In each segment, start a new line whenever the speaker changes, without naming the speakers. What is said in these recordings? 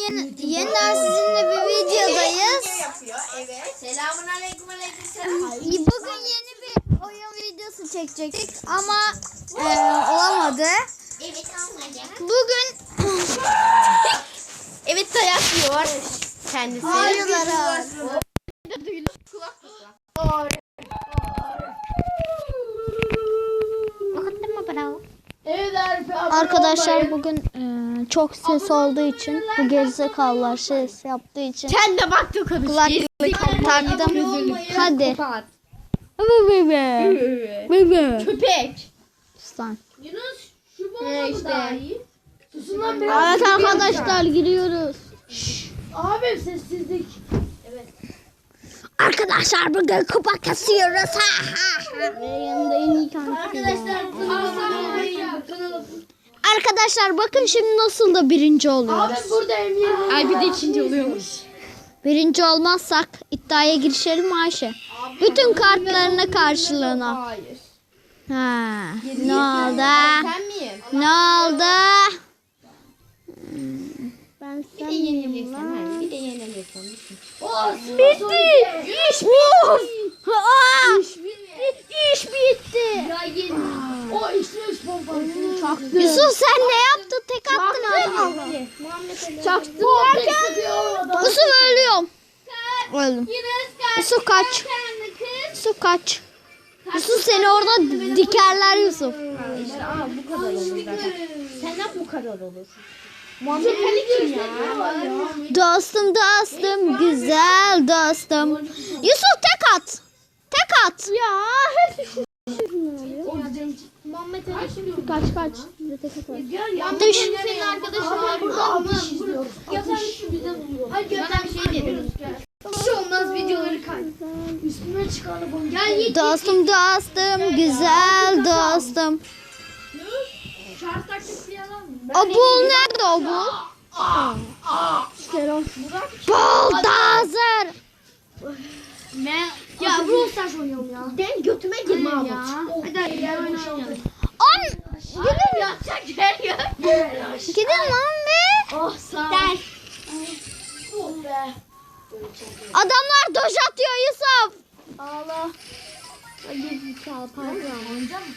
yeni, yeniden sizinle bir videodayız.
Evet. Selamun aleyküm aleyküm selam.
Bugün yeni bir oyun videosu çekecektik ama e, olamadı.
Evet almaca.
Bugün
Evet dayak yiyor. Kendisi.
videolara Arkadaşlar bugün e, çok ses olduğu için bu gerizekalılar ses yaptığı için
Sen de baktın konuş.
kulaklık taktım. Hadi.
Köpek.
Sustan.
Yunus şu bomba daha iyi. Susun lan
Evet arkadaşlar giriyoruz.
Abi sessizlik.
Arkadaşlar bugün kupa kasıyoruz. Ha, ha, ha. Ve yanında en iyi kankası ya. Arkadaşlar bakın şimdi nasıl da birinci oluyoruz.
burada emniyet. Ay bir de ikinci oluyormuş.
Birinci olmazsak iddiaya girişelim Ayşe? Bütün kartlarına karşılığına.
Hayır.
Ha, ne oldu?
Sen miyim?
Ne oldu? Ben
Bir de yenilirsen. ha, Bir de yenilirsen.
Bitti. İş bitti. Aa,
Çaktı.
Yusuf ölüyorum. Öldüm. Yusuf kaç. Yusuf kaç. Yusuf seni orada dikerler Yusuf.
İşte aa bu kadar olur zaten. Bu kadar olur.
Dostum dostum güzel dostum. Yusuf tek at. Tek at. Ya.
Muhammed Ali kim?
Kaç kaç.
Ya
Düş.
senin arkadaşın var burada almış izliyor. Ya sen şu bize. Hadi Bana bir şey dedim. Bir şey olmaz videoları kay. Üstüne çıkarlı bunu. Gel git.
Dostum dostum güzel dostum.
Şarj taktikleyelim mi?
O bul nerede o bul? Bul da hazır.
Ne? Ya Brawl Stars oynuyorum ya. Den götüme girme
Hayır
ya. Hadi gel oynayalım.
On. Gidin.
Yatacak yer yok.
Gidin lan be.
Oh sağ ol. Oh be.
Adamlar doj atıyor Yusuf.
Ağla. Mısın?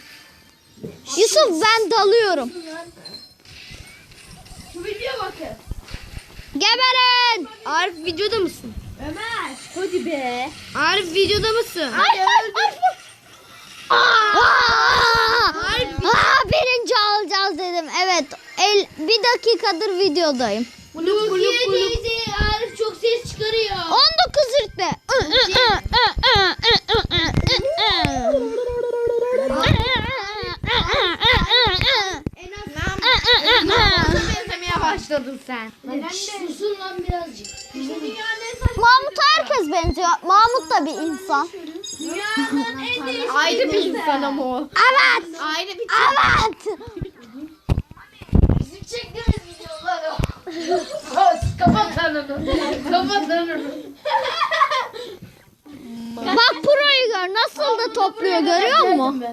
Yusuf ben dalıyorum.
Şu videoya bakın.
Geberin.
Arif videoda mısın? Ömer. Hadi be. Arif videoda mısın?
Ay, ay, ay. Aa! Aa, birinci alacağız dedim. Evet. El, bir dakikadır videodayım.
Kulüp kulüp kulüp. Arif çok ses çıkarıyor.
19 rütbe.
En az benzemeye başladın sen. Susun lan birazcık.
Mahmut herkes benziyor. Mahmut da bir insan.
Dünyanın en değişik. Ayrı bir insan ama o.
Evet.
Ayrı bir
Evet.
Bizim çektiğimiz videoları. Kapat lan onu. Kapat lan onu.
Bak proyu gör. Nasıl da topluyor görüyor musun?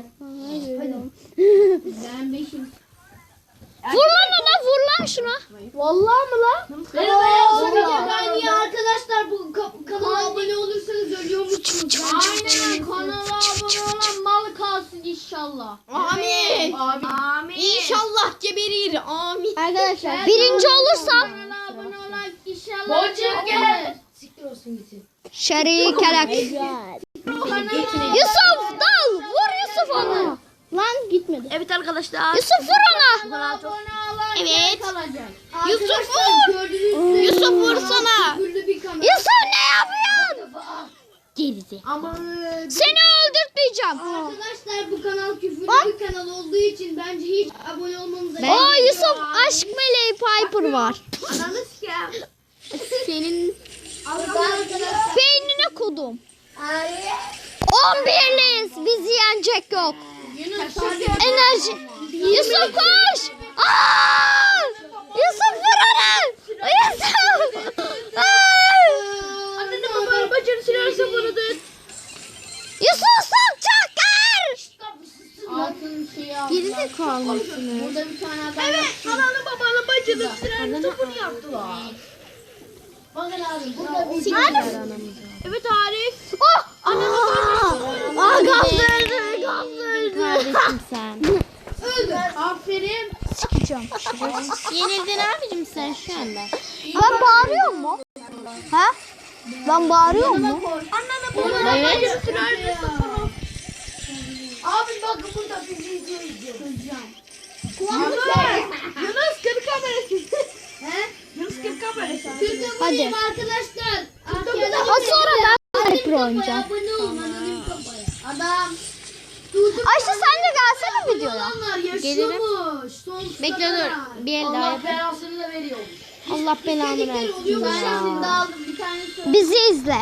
Ben beşim.
Vur lan ona vur lan şuna.
Vallahi mı lan? Merhaba ya.
Vallahi.
Ben niye arkadaşlar bu ka- kanala abone olursanız ölüyormuşsunuz. Aynen kanala abone olan mal kalsın inşallah. Amin. Amin. İnşallah geberir. Amin.
Arkadaşlar birinci olursam
Kanala abone olan inşallah. Boncuk gel. Siktir olsun gitsin.
Yusuf dal vur Yusuf onu. Lan gitmedi.
Evet arkadaşlar.
Yusuf vur ona.
Evet. Yusuf vur. Yusuf vursana.
Yusuf ne yapıyorsun?
Gerisi. Ama
Seni öldürtmeyeceğim.
arkadaşlar bu kanal küfürlü bir kanal olduğu için bence hiç abone olmamıza
Oo Yusuf aşk meleği Piper var.
Ananı ya. Senin arkadaşlar.
Beynine kodum. 11'liyiz. Bizi yenecek yok. Enerji. Yusuf koş. Aa! Yusuf vur onu. Yusuf. Aa!
Burada bir tane adam Evet ananı babanı bacını silerse bunu yaptılar. Bakın abi burada bir Evet Arif.
Oh! Aa, gaz verdi, gaz verdi.
Kardeşim sen.
Öldü. Aferin.
Sikeceğim.
Yenildin abicim sen şu anda.
Ben bağırıyor mu? Ha? Ben bağırıyor mu?
Evet.
Abi bakın burada bir video izliyoruz. Yunus. Yunus kır kamerası. He? Yunus kır kamerası.
Hadi.
arkadaşlar.
Az sonra ben Hyper oynayacağım.
Abone kafaya. Adam.
Ayşe sen de gelsene videoya.
Olanlar yaşıyormuş. Sonsuza
Bekle dur. Bir el daha
Allah
yapayım.
belasını da veriyormuş.
Allah belanı versin
oluyor. Ben
ya.
şimdi aldım bir tanesi.
Bizi izle.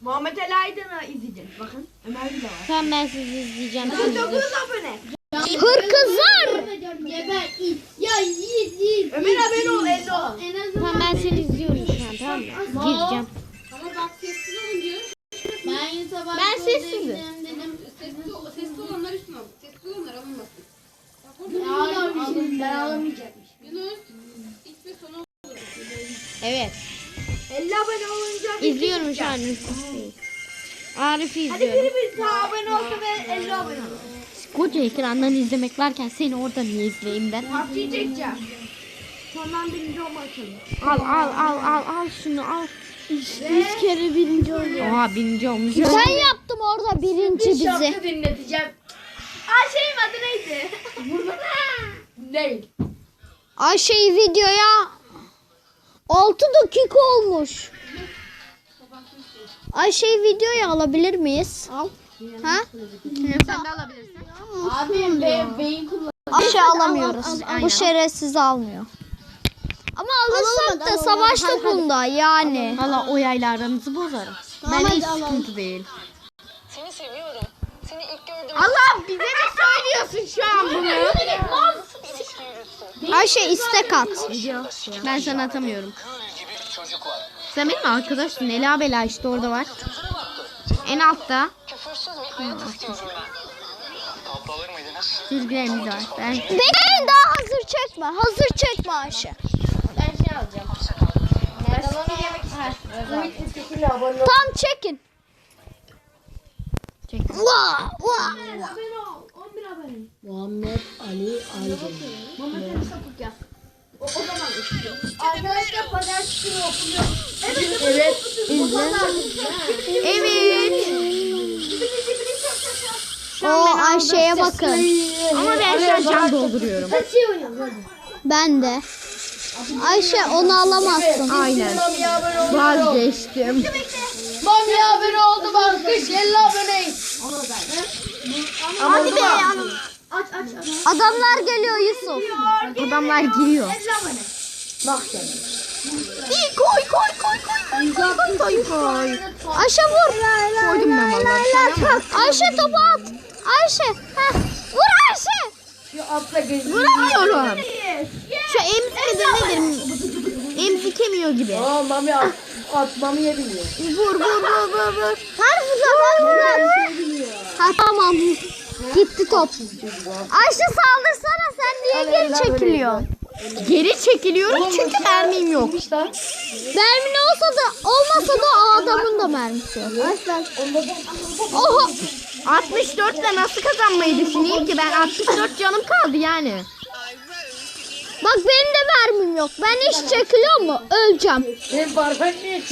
Muhammed Ali Aydın'ı izleyeceğiz. Bakın Ömer bile var.
Tamam ben sizi izleyeceğim. Siz de.
9 abone.
Hırkızlar.
Geber it. Ya it it.
Ömer abone ol 50 ol.
En azından.
Tamam ben seni izliyorum şu an tamam mı? Gireceğim.
Ama bak sessiz olun diyor. Ben sabah
Ben sessizim.
gideceğim dedim.
Sesli, sesli olanlar üstüne. Sesli olanlar alınmasın.
Ben ağlamayacakmış.
Yunus, ilk ve sonu
Evet.
50 abone olunca
İzliyorum şu an Arif'i
Hadi
izliyorum.
biri bir daha abone olsa ve 50 abone olur.
Koca ekrandan izlemek varken seni orada niye izleyeyim ben?
Partiyi çekeceğim. Sondan birinci olmak için.
Al al al al al şunu al.
Üç kere birinci oluyor.
Oha birinci olmuş.
Ben yaptım orada birinci bizi.
Şarkı dinleteceğim. Ayşe'nin adı neydi? Burada Değil.
Ayşe'yi videoya 6 dakika olmuş. Ayşe'yi videoya alabilir miyiz? Al. Ha?
Sen de alabilirsin.
Abi be, beyin kullan.
Ayşe alamıyoruz.
aynen.
Bu şerefsiz almıyor. Ama alırsak da savaştık bunda yani.
Valla o yayla aranızı bozarım. Ben hiç sıkıntı değil.
Seni seviyorum. Seni ilk gördüğüm
Allah bize mi söylüyorsun şu an bunu?
yürütsün.
Ayşe istek at.
Ben sana atamıyorum.
Gül gibi bir çocuk var.
Sen benim arkadaşım Nela Bela işte orada var. En altta. Düzgünlerimiz var. Ben...
Bekleyin daha hazır çekme. Hazır çekme Ayşe.
Ben şey alacağım.
Tam çekin.
Çekin.
Vaa! Muhammed Ali Aydın. Muhammed Ali Sapık yaz.
Arkadaşlar pazartesi günü okunuyor.
Evet.
O Ayşe'ye bakın.
Ama ben şu an can dolduruyorum.
Ben de. Ayşe onu alamazsın.
Aynen. Vazgeçtim.
Mami abone oldu bak. 50 aboneyiz.
Hadi be.
Aç aç aç.
Adamlar geliyor Yusuf.
Adamlar giriyor.
Bak sen.
İyi koy koy koy koy koy koy koy koy.
Ayşe vur.
Koydum ben vallahi. Ama.
Ayşe topu at. Ayşe. Heh. Vur Ayşe.
Şu altta gözünü.
Vuramıyorum. Şu emzikede nedir? Emzikemiyor gibi.
Aa mami at. At mamiye biniyor.
Vur vur vur vur vur.
Hadi vur vur. Ha tamam. Gitti top. Ayşe saldırsana sen niye geri çekiliyorsun?
Geri çekiliyorum çünkü mermim yok.
Mermin olsa da olmasa da o adamın da mermisi yok. Oha.
64 ile nasıl kazanmayı düşüneyim ki ben 64 canım kaldı yani.
Bak benim de mermim yok. Ben hiç çekiliyor mu? Öleceğim.
Sen parmak niye?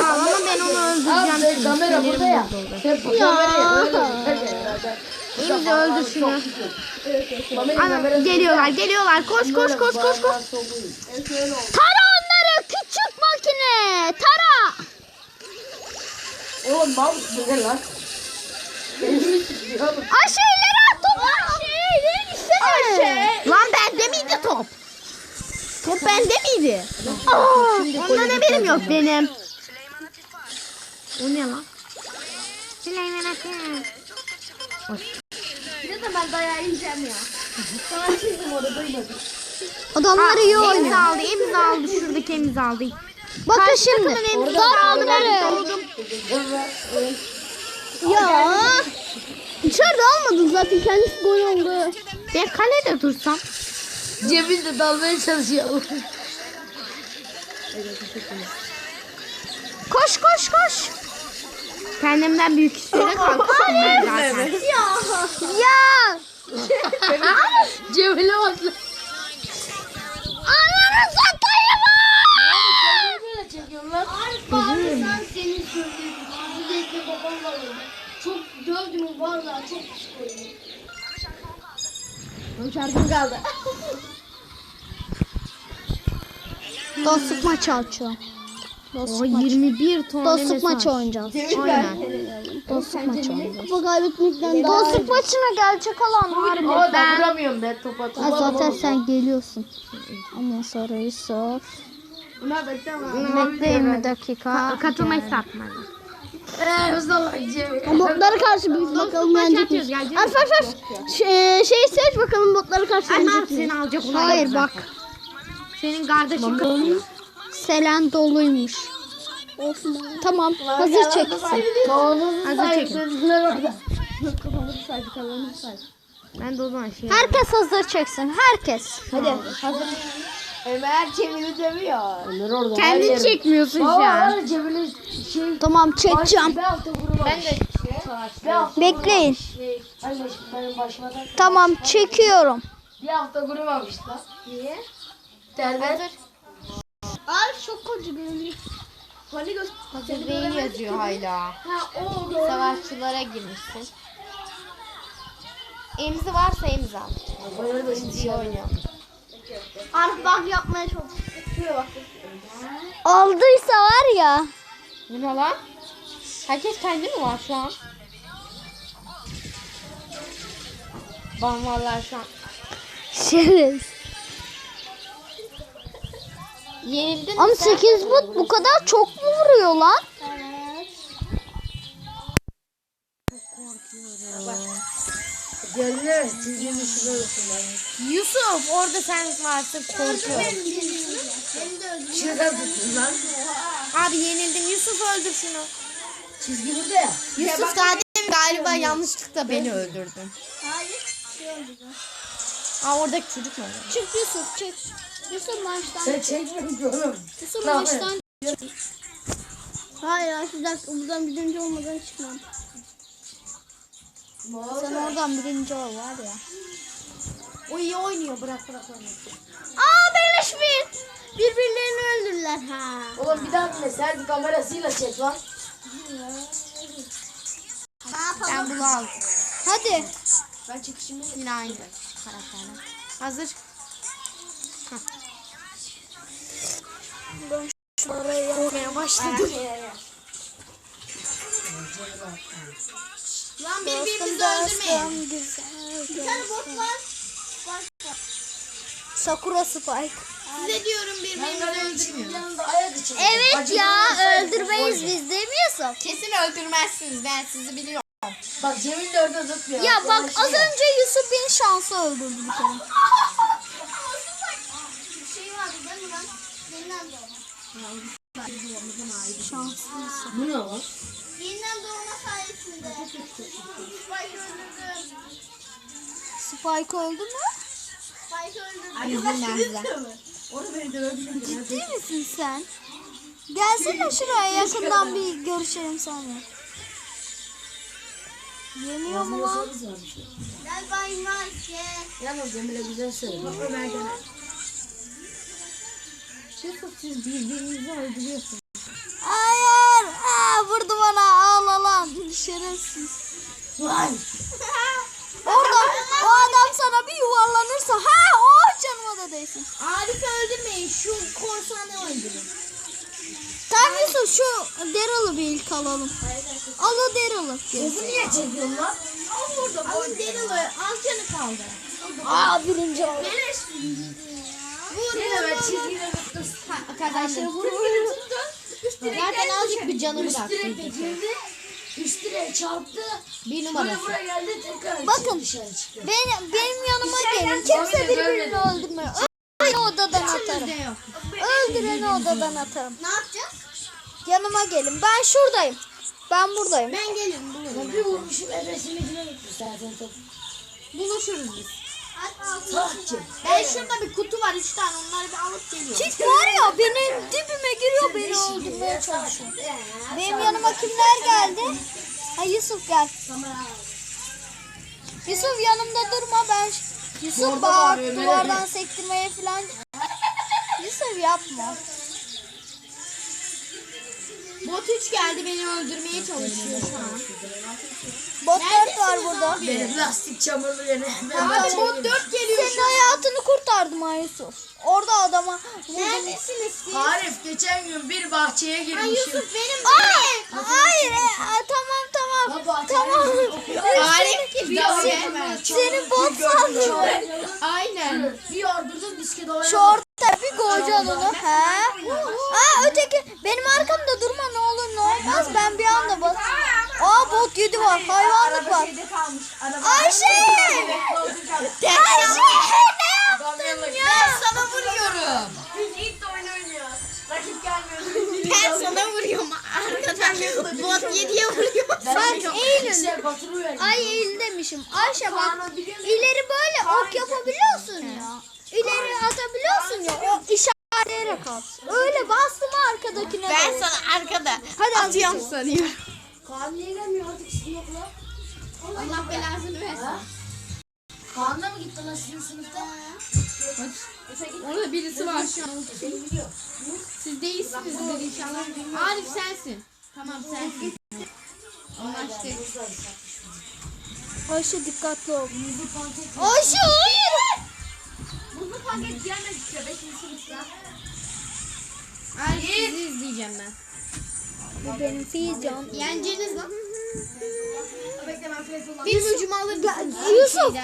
Al ama ben onu
Abi
öldüreceğim.
sen kamera burada ya. Sen bu kamerayı öyle
Emzi öldür şunu. Ana, geliyorlar geliyorlar koş koş koş koş koş.
Tara onları küçük makine. Tara.
Oğlum mal bu lan?
Ayşe ileri at topu. Ayşe ileri.
Lan bende miydi top? Top bende miydi? Ondan haberim yok benim. O ne lan? Süleyman Atilla.
De ben dayağı yiyeceğim ya. Sana çizdim orada duymadım.
Adamlar iyi
Emzi
oynuyor.
aldı, emzi aldı. Şuradaki emzi aldı.
Bakın şimdi. Daraldı beni. Ya. İçeride almadın zaten kendisi gol oldu.
Ben kalede dursam.
Cebinde dalmaya çalışıyor.
Koş koş koş.
Kendimden büyük isteyerek kalkışım ben zaten.
Ya.
Cemile bak.
Ananı satayım.
Böyle çekiyorsun lan.
Arif abi sen senin söylediğin Hazreti babam var orada. Çok dövdüm valla çok psikolojik.
Şarkım kaldı.
Dostluk maçı açıyor.
O 21 tane
Dostluk maçı oynayacağız.
Aynen.
Dostluk maçı oynayacağız. Bu kaybetmekten Dostluk maçına gelecek olan var mı?
O da vuramıyorum ben top
Ha, zaten sen geliyorsun. Ondan sonra Yusuf.
Buna bekleme.
Bekleyin bir dakika.
Katılma istatmadı.
Eee hızlı ol Cemil.
Botlara karşı bir bakalım yenecek miyiz? Arf arf arf. Şey, şeyi seç bakalım botlara karşı yenecek
seni
miyiz?
alacak
Hayır bak.
Senin kardeşin katılıyor.
Selen doluymuş. Tamam hazır çeksin.
Kavanozu
Hazır çekin. Ben de o zaman şey
Herkes hazır çeksin. Herkes.
Hadi hazır. Ömer Cemil'i dövüyor. Ömer orada.
Kendin çekmiyorsun şu an.
Cemil'i şey.
Tamam çekeceğim.
Ben de.
Bekleyin.
Anne şimdi benim başıma da.
Tamam çekiyorum.
Bir hafta kurumamış lan. Niye? Derber.
Ay çok koca görünüyor.
Hani göz.
Hazır beyin yazıyor hala.
Ha o doğru.
Savaşçılara girmişsin. Emzi varsa emzi al.
Bayağı da şimdi şey
oynuyor.
Arif bak yapmaya çok. Şuraya bak.
Aldıysa var ya.
Bu ne lan? Herkes kendi mi var şu an? Ben vallahi şu an.
Şerez.
Yenildin mi
Ama
sen?
8 bot bu kadar çok mu vuruyor lan?
Olsun.
Yusuf orada sen varsın korkuyorum.
Tutun lan.
Abi yenildin Yusuf öldür şunu.
Çizgi burada ya.
Yusuf zaten galiba yanlışlıkla beni öldürdün. Aa oradaki çocuk mu?
Çık Yusuf çık. Yusuf maçtan.
Sen çekmiyorsun ki oğlum.
Yusuf
Ne
maçtan. Hayır hayır dakika buradan birinci olmadan çıkmam.
Sen oradan birinci ol var ya.
O iyi oynuyor bırak bırak oynuyor.
Aa beleşmeyin. Birbirlerini öldürdüler ha.
Oğlum bir daha bile selfie kamerasıyla çek lan.
Ben bunu aldım.
Hadi.
Ben çekişimi yine aynı karakterler. Hazır.
Korkmaya başladım.
Lan birbirimizi öldürmeyin.
Bir tane bot var.
Sakura Spike.
Size diyorum birbirimizi öldürmeyin.
Evet ya öldürmeyiz biz demiyorsun.
Kesin öldürmezsiniz ben sizi biliyorum.
Bak Cemil de orada zıplıyor.
Ya bak
Konuşuyor.
az önce Yusuf bin şansı öldürdü bir kere.
Şey doğma.
Bu ne lan?
Yeniden doğma sayesinde. Spike öldürdüm.
Spike öldü mü?
Spike öldürdüm.
Üzülmezler.
Onu beni dövebilir
Ciddi misin sen? Gelsene şuraya yakından bir görüşelim seninle. Yeniyor mu lan?
Gel Bay Mars gel.
Yalnız Cemil'e güzel söylüyor. Ömer gene.
Yusuf siz birbirinizi öldürüyorsunuz.
Hayır. Aa, vurdu bana. Ağla lan. Şerefsiz.
Vay.
Orada o adam sana bir yuvarlanırsa ha oh canıma da değsin.
Arif'i öldürmeyin. Şu korsanı öldürün.
Yusuf şu Daryl'ı bir ilk alalım. Al o Daryl'ı.
Sesi niye çekiyorsun lan?
Al burada. Alın Daryl'ı. Az canı kaldı.
Aa birinci oldu.
Vur
Seni ben çizgide
Arkadaşlar vur vur. Zaten azıcık bir canım
Üst
bıraktı.
direk girdi. Üst direğe çarptı.
Bir numarası.
buraya geldi tekrar
Bakın.
dışarı çıktı.
Benim, benim yanıma gelin. Kimse birbirini öldürmüyor. Öldüreni odadan atarım. Öldüreni odadan atarım.
Ne yapacağız?
Yanıma gelin. Ben şuradayım. Ben buradayım.
Ben gelirim bulurum.
Bir vurmuşum ebesini güne gitti zaten top.
Buluşuruz biz.
Salakçı.
Ben şurada bir kutu var üç tane onları bir alıp geliyorum.
Çift var ya benim dibime giriyor beni öldürmeye çalışıyor. Benim yanıma kimler geldi? Ha Yusuf gel. Yusuf yanımda durma ben. Yusuf bak duvardan sektirmeye falan. Yusuf yapma.
Bot 3 geldi beni öldürmeye çalışıyor şu an.
Bot 4 var burada.
Benim lastik çamurlu yine.
Abi bot 4 geliyor
Senin hayatını kurtardım ha Yusuf. Orada adama vurdum.
Neredesiniz siz?
Arif geçen gün bir bahçeye girmişim.
Yusuf benim
hayır e, a, tamam tamam. Tamam.
Arif gibi
Senin bot sandım.
Aynen.
Bir yardırdım bisküvi dolayı.
Şu orta bir koyacaksın onu. He. Aa öteki benim arkamda durma ne olur ne olmaz. Ben bir anda bas. Aa bot 7 var. Hayvanlık var. Ayşe! Ayşe! Ne yaptın ya?
Sana vuruyorum.
Biz ilk de oyun oynuyoruz. Rakip gelmiyor.
Ben sana vuruyorum arkadan. Bot 7'ye vuruyor.
Bak eğilin. Ay eğil demişim. Ayşe bak ileri böyle ok yapabiliyorsun ya. İleri atabiliyorsun ya. O işaretleyerek at. Öyle bastım arkadakine.
Ben sana arkada
Hadi
atıyorum sanıyorum.
Kaan niye gelmiyor artık sizin okula?
Allah belasını versin.
Kaan da mı gitti lan sizin sınıfta?
Orada birisi var şu an. Siz değilsinizdir inşallah. Arif sensin. Tamam sensin. Anlaştık.
Ayşe dikkatli ol. Ayşe hayır.
Buzlu paket gelmek istiyor 5. sınıfta.
Arif sizi izleyeceğim ben.
Bu benim fiyizyon.
Yeneceğiniz lan. Bir ucumu alır?
Yusuf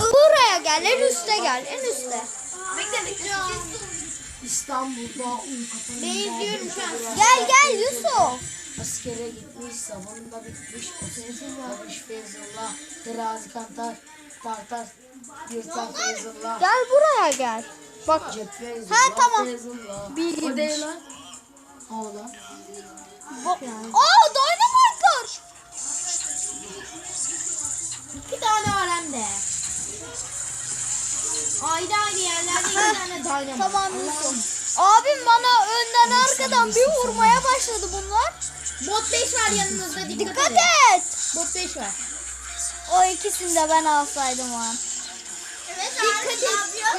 buraya gel en üste gel en üste.
Bekle bekle. İstanbul'da un kapanında.
Ben izliyorum şu an.
Gel gel Yusuf.
Askere gitmiş, zamanında bitmiş, Barış Feyzullah, Terazi Kantar, Tartar, Yırtan Feyzullah,
Gel buraya gel. Bak
Cep Feyzullah,
Ha, tamam.
Feyzullah.
Bilmiş.
O değil lan. O lan.
Aa Dynamite var.
İki tane var hem de. Ayrı ayrı yerlerde iki tane dynamite.
Tamam. Abim bana önden arkadan bir vurmaya başladı bunlar.
Bot 5 var yanınızda dikkat,
Dikkat
edin.
et.
Bot 5 var.
O ikisini de ben alsaydım o an.
Dikkat et.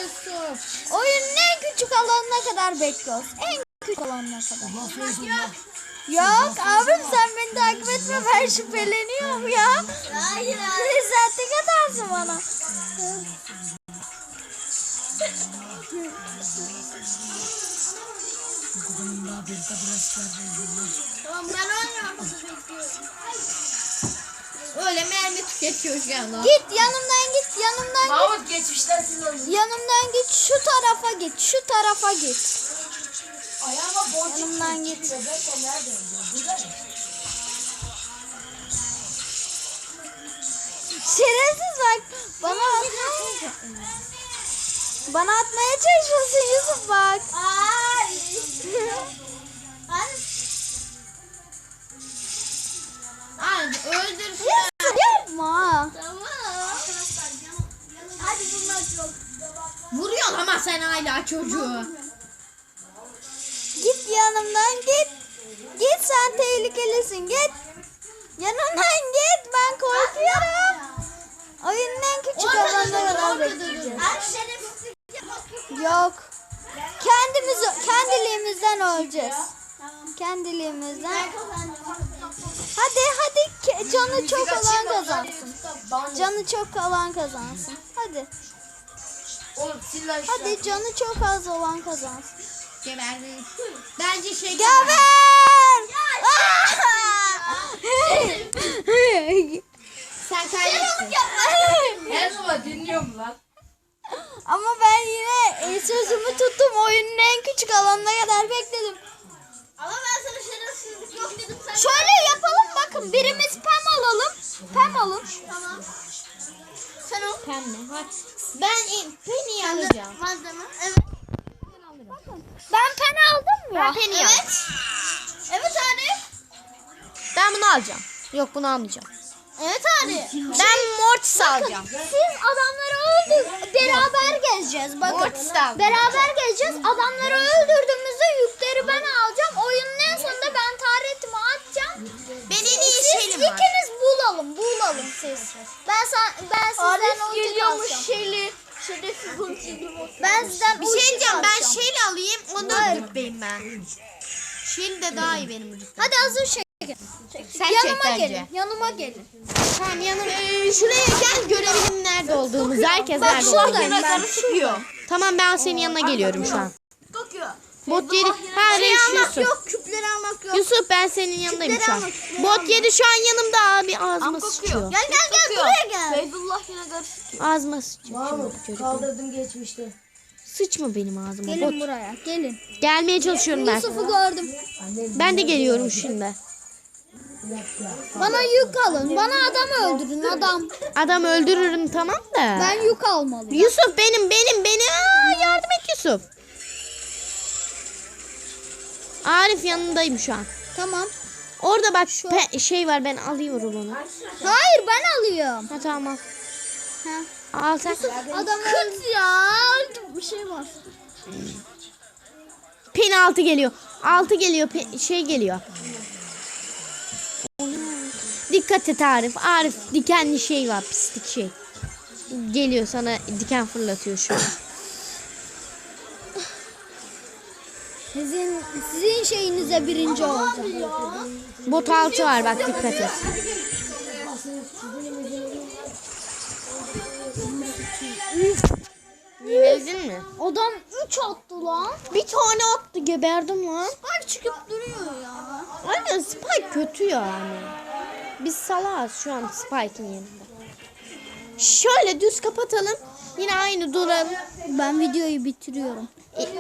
Yusuf.
Oyunun en küçük alanına kadar bekliyoruz. En küçük alanına kadar.
Allah.
Yok abim sen beni takip etme ben şüpheleniyorum ya. Hayır hayır. Sen tek atarsın bana.
Tamam ben oynuyorum. Öyle mermi tüketiyor şu anda.
Git yanımdan git yanımdan git.
Mahmut geçmişler siz alın.
Yanımdan git şu tarafa git şu tarafa git.
Ayağıma boncuk
Yanımdan git. Şerefsiz bak bana atmaya bana atmaya çalışıyorsun Yusuf bak.
Ay.
Yusuf yapma.
Vuruyor ama sen hala çocuğu.
Tehlikelisin git. Yanımdan git ben korkuyorum. Oyunun en küçük alanına kadar bekleyeceğiz. Yok. Kendimiz kendiliğimizden öleceğiz. Kendiliğimizden. Hadi hadi Ke- canı çok olan kazansın. Canı çok olan kazansın. Hadi. Hadi canı çok az olan kazansın.
Geberdi. Bence şey
Geber!
Sen kaybettin.
Her zaman dinliyorum lan.
Ama ben yine e, sözümü tuttum. Oyunun en küçük alanına kadar bekledim.
Ama ben sana şerefsizlik yok dedim sen.
Şöyle yapalım bakın. Birimiz pem alalım. Pem alın.
Tamam. Sen o. Pembe. Bak. Ben Penny'i alacağım.
Malzeme. Evet. Ben pen aldım ya.
Ben Penny'i
evet.
aldım.
Evet abi.
Ben bunu alacağım. Yok bunu almayacağım.
Evet abi.
Ben Mortis alacağım.
Siz adamları öldür beraber gezeceğiz. Bakın.
Mortis de.
Beraber gezeceğiz. Adamları öldürdüğümüzde yükleri ben alacağım. Oyunun en sonunda ben taharetimi atacağım.
Ben en
iyi şeyim var. ikiniz
bulalım. Bulalım siz. Ben sen ben sizden
Arif geliyormuş
kalacağım.
şeyli. Şerefsiz ulti
Ben sizden
Bir şey diyeceğim ben
kalacağım.
alayım. Onu öldüreyim ben. Şeyli de daha iyi benim rütbem.
Hadi hazır şey.
Sen çek
Yanıma
bence.
gelin. Yanıma gelin.
Tamam yanım. Şuraya gel görebilirim nerede olduğumuzu. Herkes
Bak
nerede
şuradayım
olduğunu.
ben.
Çıkıyor.
Tamam ben senin yanına geliyorum şu an.
Bakıyor.
Bot yedi. Ha
Şey
reis
almak
Yusuf.
yok. Küpleri almak yok.
Yusuf ben senin yanındayım
Küpleri
şu an.
almak, küpleri
Bot yedi şu an yanımda abi ağzıma
kokuyor.
sıçıyor.
Gel gel gel buraya gel.
Feyzullah yine karışık.
Ağzıma sıçıyor.
Mahmut kaldırdım geçmişte.
Sıçma benim ağzıma
Gelin
bot.
buraya. Gelin.
Gelmeye çalışıyorum ben.
Yusuf'u gördüm.
Ben de geliyorum şimdi.
Bana yük alın. Bana adam öldürün adam.
Adam öldürürüm tamam da.
Ben yük almalıyım.
Yusuf benim benim benim. Aa, yardım et Yusuf. Arif yanındayım şu an.
Tamam.
Orada bak pe- şey var ben alıyorum onu.
Hayır ben alıyorum.
Ha tamam.
Ha.
Al sen.
Adam öldü ya. Bir şey var.
Pin altı geliyor. Altı geliyor. pe- şey geliyor. Dikkat et Arif. Arif dikenli şey var. Pislik şey. Geliyor sana diken fırlatıyor şu an.
Sizin sizin şeyinize birinci olacağım.
Bot altı var bak dikkat et. Yenildin mi?
Adam 3 attı lan.
Bir tane attı geberdim lan.
Bak çıkıp duruyor ya.
Aynen Spike kötü yani. Biz salağız şu an Spike'ın yanında. Şöyle düz kapatalım. Yine aynı duralım.
Ben videoyu bitiriyorum.
E,